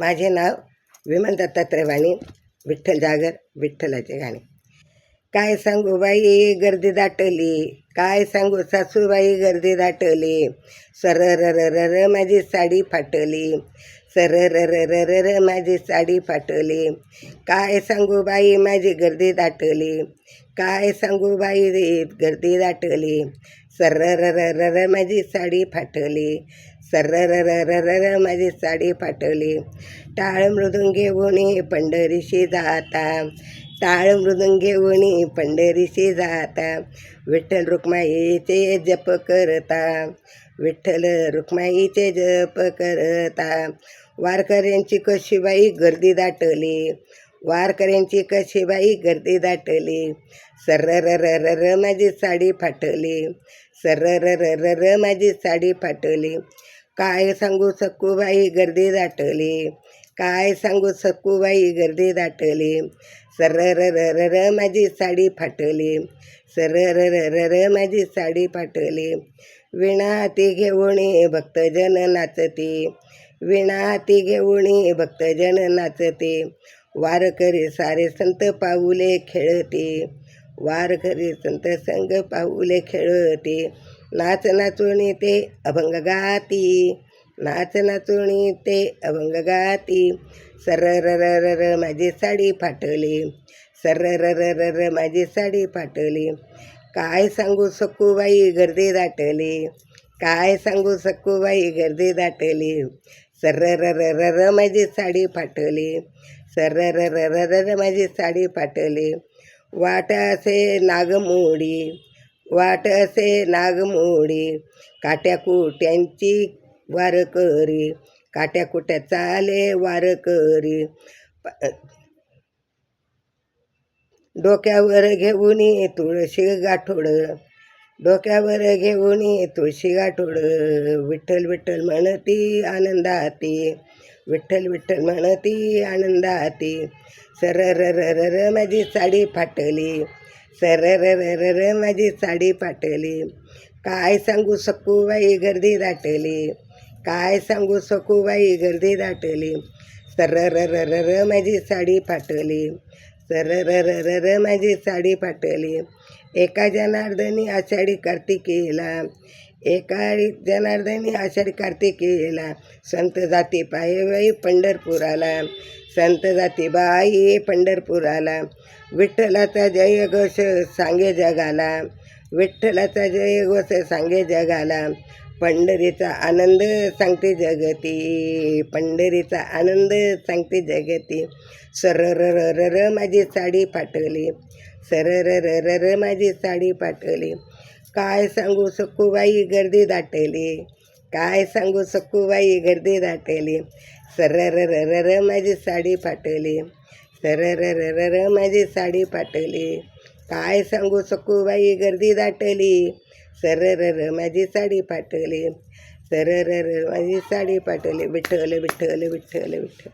माझे नाव विमल दत्तात्रय वाणी विठ्ठल जागर विठ्ठलाचे गाणे काय सांगू बाई गर्दी दाटली काय सांगू सासूबाई गर्दी दाटली सर र र माझी साडी फाटली सर र र र माझी साडी फाटली काय सांगू बाई माझी गर्दी दाटली काय सांगू बाई गर्दी दाटली सर र र माझी साडी फाटली सर्र माझी साडी फाटवली टाळ मृदुंगे उणी पंढरीशी जाता टाळ मृदुंगे उणी पंढरीशी जाता विठ्ठल रुक्माईचे जप करता विठ्ठल रुक्माईचे जप करता वारकऱ्यांची कशी बाई गर्दी दाटली वारकऱ्यांची कशी बाई गर्दी दाटली सर्र माझी साडी फाटली सर्र माझी साडी फाटली काय सांगू सक्कूबाई गर्दी दाटली? काय सांगू सक्कूबाई गर्दी दाटली? सर र र माझी साडी फाटली. सर र र माझी साडी फाटली. विणा हाती घेऊन भक्तजन नाचती. विणा हाती घेऊन भक्तजन नाचते. वारकरी सारे संत पाऊले खेळते. वारकरी संत संग पाऊले खेळते. नाच नाचुणी ते अभंग गाती नाच नाचुणी ते अभंग गाती सर र र माझी साडी फाटली सर र र माझी साडी फाटली काय सांगू सक्कूबाई गर्दी दाटली काय सांगू सक्कूबाई गर्दी दाटली सर र र माझी साडी फाटली सर र र माझी साडी फाटली वाट असे नागमोडी वाट असे नागमोडी काट्या कुट्यांची वारकरी काट्या कुट्या चाले वारकरी प- डोक्यावर घेऊन तुळशी गाठोड. डोक्यावर घेऊन तुळशी गाठोड. विठ्ठल विठ्ठल म्हणती आनंदाती. विठ्ठल विठ्ठल म्हणती आनंदाती. सर र र माझी साडी फाटली. सर र र र माझी साडी फाटली काय सांगू सक्कूबाई गर्दी दाटली. काय सांगू सकूबाई गर्दी दाटली. सर र र र र माझी साडी फाटली सर र र र र माझी साडी फाटली एका जनार्दनी आषाढी कार्तिकेला एका जनार्दनी आषाढी कार्तिकेला संत जाती पाये बाई पंढरपुराला. संत जातीबाई बाई पंढरपुराला. विठ्ठलाचा जय घोष सांगे जगाला. विठ्ठलाचा जय घोष सांगे जगाला. पंढरीचा आनंद सांगते जगती. पंढरीचा आनंद सांगते जगती. सर र र माझी साडी पाठवली. सर र र र माझी साडी पाठवली. काय सांगू सक्कूबाई गर्दी दाटली. काय सांगू सक्कूबाई गर्दी दाटली. सरर रर माझी साडी फाटली. सरर रर र माझी साडी फाटली. काय सांगू सक्कूबाई गर्दी दाटली. सरर र माझी साडी फाटली. सरर र माझी साडी फाटली. विठ्ठल विठ्ठल विठ्ठल विठ्ठल.